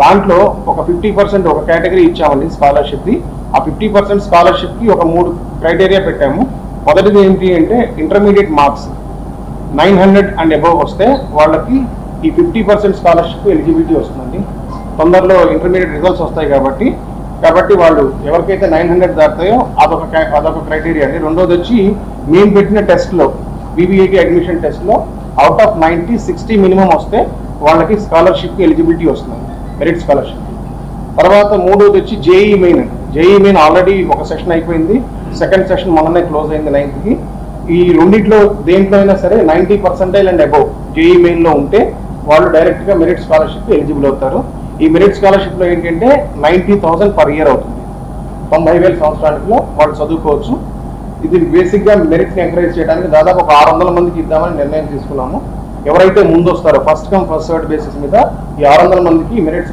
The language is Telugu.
దాంట్లో ఒక ఫిఫ్టీ పర్సెంట్ ఒక కేటగిరీ ఇచ్చామండి స్కాలర్షిప్ది. ఆ ఫిఫ్టీ పర్సెంట్ స్కాలర్షిప్కి ఒక మూడు క్రైటీరియా పెట్టాము. మొదటిది ఏంటి అంటే intermediate marks. Nine hundred and above వస్తే వాళ్ళకి ఈ ఫిఫ్టీ పర్సెంట్ స్కాలర్షిప్ ఎలిజిబిలిటీ వస్తుందండి. తొందరలో ఇంటర్మీడియట్ రిజల్ట్స్ వస్తాయి కాబట్టి కాబట్టి వాళ్ళు ఎవరికైతే నైన్ హండ్రెడ్ దాటుతాయో అదొక అదొక క్రైటీరియా అండి. రెండోది వచ్చి మేము పెట్టిన టెస్ట్లో బీబీఐటీ అడ్మిషన్ టెస్ట్లో out of ninety sixty minimum వస్తే వాళ్ళకి స్కాలర్షిప్కి ఎలిజిబిలిటీ వస్తుంది మెరిట్ స్కాలర్షిప్ తర్వాత మూడోది వచ్చి JEE Main JEE Main already ఒక సెషన్ అయిపోయింది. సెకండ్ సెషన్ మొన్ననే క్లోజ్ అయింది నైన్త్కి ఈ రెండింటిలో దేంట్లో అయినా సరే ninety percentile and above JEE మెయిన్లో ఉంటే వాళ్ళు డైరెక్ట్గా మెరిట్ స్కాలర్షిప్ ఎలిజిబుల్ అవుతారు. ఈ మెరిట్ స్కాలర్షిప్లో ఏంటంటే నైంటీ థౌసండ్ పర్ ఇయర్ అవుతుంది. తొంభై వేల సంవత్సరానికిలో వాళ్ళు చదువుకోవచ్చు. ఇది బేసిక్గా మెరిట్ని ఎంకరేజ్ చేయడానికి దాదాపు ఒక ఆరు వందల మందికి ఇద్దామని నిర్ణయం తీసుకున్నాము. ఎవరైతే ముందు వస్తారో first come first serve basis మీద ఈ ఆరు వందల మందికి మెరిట్స్